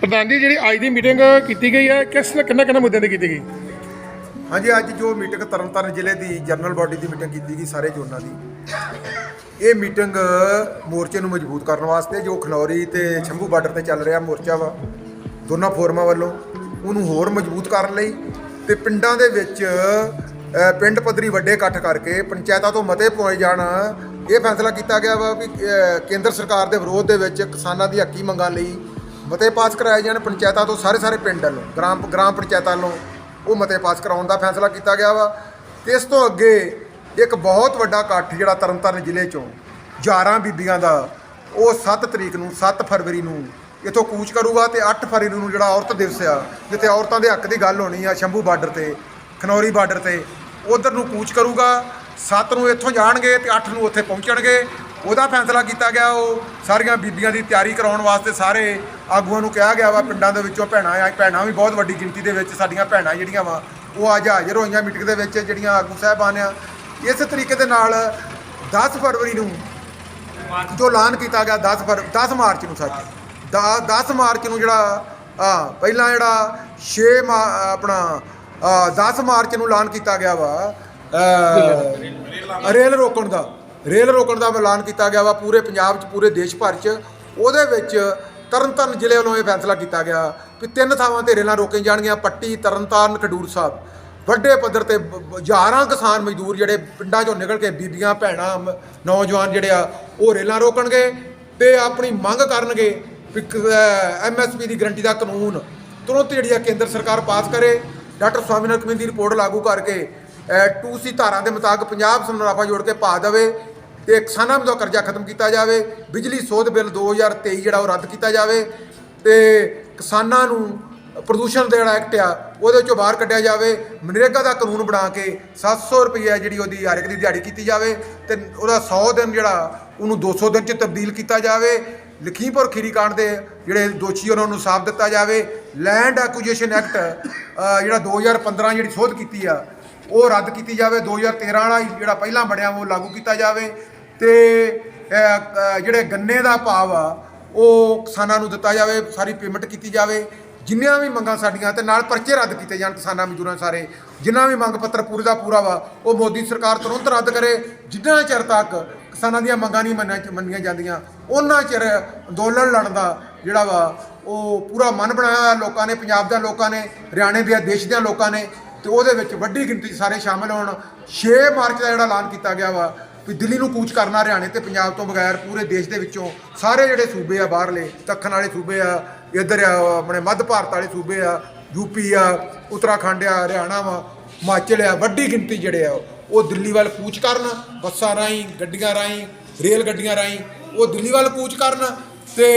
ਪ੍ਰਧਾਨ ਜੀ, ਜਿਹੜੀ ਅੱਜ ਦੀ ਮੀਟਿੰਗ ਕੀਤੀ ਗਈ ਹੈ, ਕਿਸ ਕਿੰਨਾ ਕਿੰਨਾ ਮੁੱਦਿਆਂ ਤੇ ਕੀਤੀ ਗਈ? ਹਾਂਜੀ, ਅੱਜ ਜੋ ਮੀਟਿੰਗ ਤਰਨਤਾਰਨ ਜ਼ਿਲ੍ਹੇ ਦੀ ਜਨਰਲ ਬਾਡੀ ਦੀ ਮੀਟਿੰਗ ਕੀਤੀ ਗਈ, ਸਾਰੇ ਜ਼ੋਨਾਂ ਦੀ। ਇਹ ਮੀਟਿੰਗ ਮੋਰਚੇ ਨੂੰ ਮਜ਼ਬੂਤ ਕਰਨ ਵਾਸਤੇ ਜੋ ਖਨੌਰੀ ਤੇ ਸ਼ੰਭੂ ਬਾਰਡਰ ਤੇ ਚੱਲ ਰਿਹਾ ਮੋਰਚਾ ਵਾ, ਦੋਨਾਂ ਫੋਰਮਾਂ ਵੱਲੋਂ, ਉਹਨੂੰ ਹੋਰ ਮਜ਼ਬੂਤ ਕਰਨ ਲਈ ਤੇ ਪਿੰਡਾਂ ਦੇ ਵਿੱਚ ਪਿੰਡ ਪੱਧਰੀ ਵੱਡੇ ਇਕੱਠ ਕਰਕੇ ਪੰਚਾਇਤਾਂ ਤੋਂ ਮਤੇ ਪਵਾਏ ਜਾਣ। ਇਹ ਫੈਸਲਾ ਕੀਤਾ ਗਿਆ ਵਾ ਵੀ ਕੇਂਦਰ ਸਰਕਾਰ ਦੇ ਵਿਰੋਧ ਦੇ ਵਿੱਚ ਕਿਸਾਨਾਂ ਦੀ ਹੱਕੀ ਮੰਗਾਂ ਲਈ ਮਤੇ ਪਾਸ ਕਰਾਏ ਜਾਣ ਪੰਚਾਇਤਾਂ ਤੋਂ ਸਾਰੇ ਸਾਰੇ ਪਿੰਡ ਵੱਲੋਂ, ਗ੍ਰਾਮ ਗ੍ਰਾਮ ਪੰਚਾਇਤਾਂ ਵੱਲੋਂ ਉਹ ਮਤੇ ਪਾਸ ਕਰਾਉਣ ਦਾ ਫੈਸਲਾ ਕੀਤਾ ਗਿਆ ਵਾ। ਤੇ ਇਸ ਤੋਂ ਅੱਗੇ ਇੱਕ ਬਹੁਤ ਵੱਡਾ ਇਕੱਠ ਜਿਹੜਾ ਤਰਨਤਾਰਨ ਜ਼ਿਲ੍ਹੇ ਚੋਂ 11 ਬੀਬੀਆਂ ਦਾ, ਉਹ 7 ਤਰੀਕ ਨੂੰ 7 ਫਰਵਰੀ ਨੂੰ ਇਥੋਂ ਕੂਚ ਕਰੂਗਾ ਤੇ 8 ਫਰਵਰੀ ਨੂੰ ਜਿਹੜਾ ਔਰਤ ਦਿਵਸ ਆ, ਜਿੱਥੇ ਔਰਤਾਂ ਦੇ ਹੱਕ ਦੀ ਗੱਲ ਹੋਣੀ ਆ, ਸ਼ੰਭੂ ਬਾਰਡਰ ਤੇ, ਖਨੌਰੀ ਬਾਰਡਰ ਤੇ, ਉਧਰ ਨੂੰ ਕੂਚ ਕਰੂਗਾ 7 ਨੂੰ ਇੱਥੋਂ ਜਾਣਗੇ ਤੇ 8 ਨੂੰ ਉੱਥੇ ਪਹੁੰਚਣਗੇ। ਉਹਦਾ ਫੈਸਲਾ ਕੀਤਾ ਗਿਆ ਉਹ ਸਾਰੀਆਂ ਬੀਬੀਆਂ ਦੀ ਤਿਆਰੀ ਕਰਾਉਣ ਵਾਸਤੇ ਸਾਰੇ ਆਗੂਆਂ ਨੂੰ ਕਿਹਾ ਗਿਆ ਵਾ ਪਿੰਡਾਂ ਦੇ ਵਿੱਚੋਂ ਭੈਣਾਂ ਆ ਭੈਣਾਂ ਵੀ ਬਹੁਤ ਵੱਡੀ ਗਿਣਤੀ ਦੇ ਵਿੱਚ ਸਾਡੀਆਂ ਭੈਣਾਂ ਜਿਹੜੀਆਂ ਵਾ ਉਹ ਅੱਜ ਹਾਜ਼ਰ ਹੋਈਆਂ ਮੀਟਿੰਗ ਦੇ ਵਿੱਚ ਜਿਹੜੀਆਂ ਆਗੂ ਸਾਹਿਬਾਨ ਆ। ਇਸੇ ਤਰੀਕੇ ਦੇ ਨਾਲ 10 ਫਰਵਰੀ ਨੂੰ ਜੋ ਐਲਾਨ ਕੀਤਾ ਗਿਆ 10 ਫਰ 10 ਮਾਰਚ ਨੂੰ ਸੱਚ 10 ਮਾਰਚ ਨੂੰ ਜਿਹੜਾ ਆ ਪਹਿਲਾਂ ਜਿਹੜਾ 6 ਆਪਣਾ ਆ, 10 ਮਾਰਚ ਨੂੰ ਐਲਾਨ ਕੀਤਾ ਗਿਆ ਵਾ ਰੇਲ ਰੋਕਣ ਦਾ। ਰੇਲ ਰੋਕਣ ਦਾ ਐਲਾਨ ਕੀਤਾ ਗਿਆ ਵਾ ਪੂਰੇ ਪੰਜਾਬ 'ਚ, ਪੂਰੇ ਦੇਸ਼ ਭਰ 'ਚ। ਉਹਦੇ ਵਿੱਚ ਤਰਨਤਾਰਨ ਜ਼ਿਲ੍ਹੇ ਵੱਲੋਂ ਇਹ ਫੈਸਲਾ ਕੀਤਾ ਗਿਆ ਕਿ ਤਿੰਨ ਥਾਵਾਂ ਤੇ ਰੇਲਾਂ ਰੋਕੀਆਂ ਜਾਣਗੀਆਂ, ਪੱਟੀ, ਤਰਨਤਾਰਨ, ਖਡੂਰ ਸਾਹਿਬ। ਵੱਡੇ ਪੱਧਰ ਤੇ ਹਜ਼ਾਰਾਂ ਕਿਸਾਨ ਮਜ਼ਦੂਰ ਜਿਹੜੇ ਪਿੰਡਾਂ 'ਚੋਂ ਨਿਕਲ ਕੇ ਬੀਬੀਆਂ, ਭੈਣਾਂ, ਮ- ਨੌਜਵਾਨ ਜਿਹੜੇ ਆ, ਉਹ ਰੇਲਾਂ ਰੋਕਣਗੇ ਤੇ ਆਪਣੀ ਮੰਗ ਕਰਨਗੇ ਵੀ ਐਮਐਸਪੀ ਦੀ ਗਰੰਟੀ ਦਾ ਕਾਨੂੰਨ ਤੁਰੰਤ ਜਿਹੜੀ ਆ ਕੇਂਦਰ ਸਰਕਾਰ ਪਾਸ ਕਰੇ। ਡਾਕਟਰ ਸਵਾਮੀਨਾਥਨ ਕਮੇਟੀ ਦੀ ਰਿਪੋਰਟ ਲਾਗੂ ਕਰਕੇ 2C ਧਾਰਾਂ ਦੇ ਮੁਤਾਬਕ ਪੰਜਾਬ ਸਮਰਾਫਾ ਜੋੜ ਕੇ ਪਾ ਦੇਵੇ ਤੇ ਕਿਸਾਨਾਂ ਦਾ ਕਰਜ਼ਾ ਖਤਮ ਕੀਤਾ ਜਾਵੇ, ਬਿਜਲੀ ਸੋਧ ਬਿੱਲ 2023 ਜਿਹੜਾ ਉਹ ਰੱਦ ਕੀਤਾ ਜਾਵੇ ਤੇ ਕਿਸਾਨਾਂ ਨੂੰ ਪ੍ਰਦੂਸ਼ਣ ਦਾ ਜਿਹੜਾ ਐਕਟ ਆ, ਉਹਦੇ ਚੋਂ ਬਾਹਰ ਕੱਢਿਆ ਜਾਵੇ, ਮਨਰੇਗਾ ਦਾ ਕਾਨੂੰਨ ਬਣਾ ਕੇ 700 ਰੁਪਏ ਜਿਹੜੀ ਉਹਦੀ ਹਰ ਇੱਕ ਦੀ ਦਿਹਾੜੀ ਕੀਤੀ ਜਾਵੇ ਤੇ ਉਹਦਾ 100 ਦਿਨ ਜਿਹੜਾ ਉਹਨੂੰ 200 ਦਿਨ ਚ ਤਬਦੀਲ ਕੀਤਾ ਜਾਵੇ, ਲਖੀਮਪੁਰ ਖੀਰੀ ਕਾਂਡ ਦੇ ਜਿਹੜੇ ਦੋਸ਼ੀ ਉਹਨਾਂ ਨੂੰ ਸਾਫ਼ ਦਿੱਤਾ ਜਾਵੇ ਲੈਂਡ ਐਕੁਜੀਸ਼ਨ ਐਕਟ ਜਿਹੜਾ 2015 ਜਿਹੜੀ ਸੋਧ ਕੀਤੀ ਆ ਉਹ ਰੱਦ ਕੀਤੀ ਜਾਵੇ। 2013 ਵਾਲਾ ਹੀ ਜਿਹੜਾ ਪਹਿਲਾਂ ਬਣਿਆ ਉਹ ਲਾਗੂ ਕੀਤਾ ਜਾਵੇ ਤੇ ਜਿਹੜੇ ਗੰਨੇ ਦਾ ਭਾਵ ਆ, ਉਹ ਕਿਸਾਨਾਂ ਨੂੰ ਦਿੱਤਾ ਜਾਵੇ, ਸਾਰੀ ਪੇਮੈਂਟ ਕੀਤੀ ਜਾਵੇ। ਜਿੰਨੀਆਂ ਵੀ ਮੰਗਾਂ ਸਾਡੀਆਂ ਤੇ ਨਾਲ ਪਰਚੇ ਰੱਦ ਕੀਤੇ ਜਾਣ ਕਿਸਾਨਾਂ ਮਜ਼ਦੂਰਾਂ ਸਾਰੇ। ਜਿੰਨਾ ਵੀ ਮੰਗ ਪੱਤਰ ਪੂਰੇ ਦਾ ਪੂਰਾ ਵਾ, ਉਹ ਮੋਦੀ ਸਰਕਾਰ ਤੁਰੰਤ ਰੱਦ ਕਰੇ। ਜਿੰਨਾ ਚਿਰ ਤੱਕ ਕਿਸਾਨਾਂ ਦੀਆਂ ਮੰਗਾਂ ਨਹੀਂ ਮੰਨੀਆਂ ਮੰਨੀਆਂ ਜਾਂਦੀਆਂ ਉਹਨਾਂ ਚਿਰ ਅੰਦੋਲਨ ਲੜਨ ਦਾ ਜਿਹੜਾ ਵਾ, ਉਹ ਪੂਰਾ ਮਨ ਬਣਾਇਆ ਹੋਇਆ ਲੋਕਾਂ ਨੇ, ਪੰਜਾਬ ਦੇ ਲੋਕਾਂ ਨੇ, ਹਰਿਆਣੇ ਦੇ ਦੇਸ਼ ਦੇ ਲੋਕਾਂ ਨੇ। ਤੇ ਉਹਦੇ ਵਿੱਚ ਵੱਡੀ ਗਿਣਤੀ 'ਚ ਸਾਰੇ ਸ਼ਾਮਲ ਹੋਣ। 6 ਮਾਰਚ ਦਾ ਜਿਹੜਾ ਐਲਾਨ ਕੀਤਾ ਗਿਆ ਵਾ ਵੀ ਦਿੱਲੀ ਨੂੰ ਕੂਚ ਕਰਨਾ ਹਰਿਆਣੇ ਤੇ ਪੰਜਾਬ ਤੋਂ ਬਗੈਰ ਪੂਰੇ ਦੇਸ਼ ਦੇ ਵਿੱਚੋਂ ਸਾਰੇ ਜਿਹੜੇ ਸੂਬੇ ਆ ਬਾਹਰਲੇ, ਦੱਖਣ ਵਾਲੇ ਸੂਬੇ ਆ, ਇੱਧਰ ਆ ਆਪਣੇ ਮੱਧ ਭਾਰਤ ਵਾਲੇ ਸੂਬੇ ਆ ਯੂਪੀ ਆ, ਉੱਤਰਾਖੰਡ ਆ, ਹਰਿਆਣਾ ਵਾ, ਹਿਮਾਚਲ ਆ, ਵੱਡੀ ਗਿਣਤੀ ਜਿਹੜੇ ਆ, ਉਹ ਦਿੱਲੀ ਵੱਲ ਕੂਚ ਕਰਨ, ਬੱਸਾਂ ਰਾਹੀਂ, ਗੱਡੀਆਂ ਰਾਹੀਂ, ਰੇਲ ਗੱਡੀਆਂ ਰਾਹੀਂ, ਉਹ ਦਿੱਲੀ ਵੱਲ ਕੂਚ ਕਰਨ ਤੇ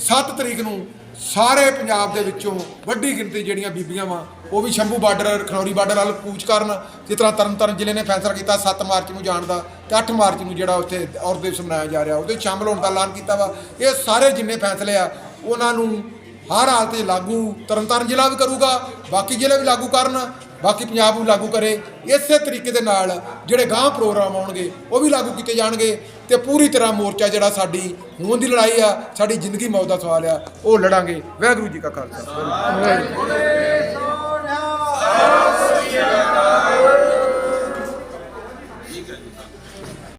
7 ਤਰੀਕ ਨੂੰ ਸਾਰੇ ਪੰਜਾਬ ਦੇ ਵਿੱਚੋਂ ਵੱਡੀ ਗਿਣਤੀ ਜਿਹੜੀਆਂ ਬੀਬੀਆਂ ਵਾ, ਉਹ ਵੀ ਸ਼ੰਭੂ ਬਾਰਡਰ, ਖਨੌਰੀ ਬਾਰਡਰ ਵੱਲ ਕੂਚ ਕਰਨ, ਜਿਸ ਤਰ੍ਹਾਂ ਤਰਨਤਾਰਨ ਜ਼ਿਲ੍ਹੇ ਨੇ ਫੈਸਲਾ ਕੀਤਾ 7 ਮਾਰਚ ਨੂੰ ਜਾਣ ਦਾ ਤੇ 8 ਮਾਰਚ ਨੂੰ ਜਿਹੜਾ ਉੱਥੇ ਔਰਤ ਦਿਵਸ ਮਨਾਇਆ ਜਾ ਰਿਹਾ, ਉਹਦੇ 'ਚ ਸ਼ਾਮਲ ਹੋਣ ਦਾ ਐਲਾਨ ਕੀਤਾ ਵਾ। ਇਹ ਸਾਰੇ ਜਿੰਨੇ ਫੈਸਲੇ ਆ, ਉਹਨਾਂ ਨੂੰ ਹਰ ਹਾਲਤ 'ਚ ਲਾਗੂ ਤਰਨਤਾਰਨ ਜ਼ਿਲ੍ਹਾ ਵੀ ਕਰੂਗਾ, ਬਾਕੀ ਜ਼ਿਲ੍ਹੇ ਵੀ ਲਾਗੂ ਕਰਨ ਬਾਕੀ ਪੰਜਾਬ ਨੂੰ ਲਾਗੂ ਕਰੇ, ਇਸੇ ਤਰੀਕੇ ਦੇ ਨਾਲ ਜਿਹੜੇ ਗਾਂਹ ਪ੍ਰੋਗਰਾਮ ਆਉਣਗੇ, ਉਹ ਵੀ ਲਾਗੂ ਕੀਤੇ ਜਾਣਗੇ ਤੇ ਪੂਰੀ ਤਰ੍ਹਾਂ ਮੋਰਚਾ ਜਿਹੜਾ ਸਾਡੀ ਹੋਣ ਦੀ ਲੜਾਈ ਆ, ਸਾਡੀ ਜ਼ਿੰਦਗੀ ਮੌਤ ਦਾ ਸਵਾਲ ਆ, ਉਹ ਲੜਾਂਗੇ। ਵਾਹਿਗੁਰੂ ਜੀ ਕਾ ਖਾਲਸਾ।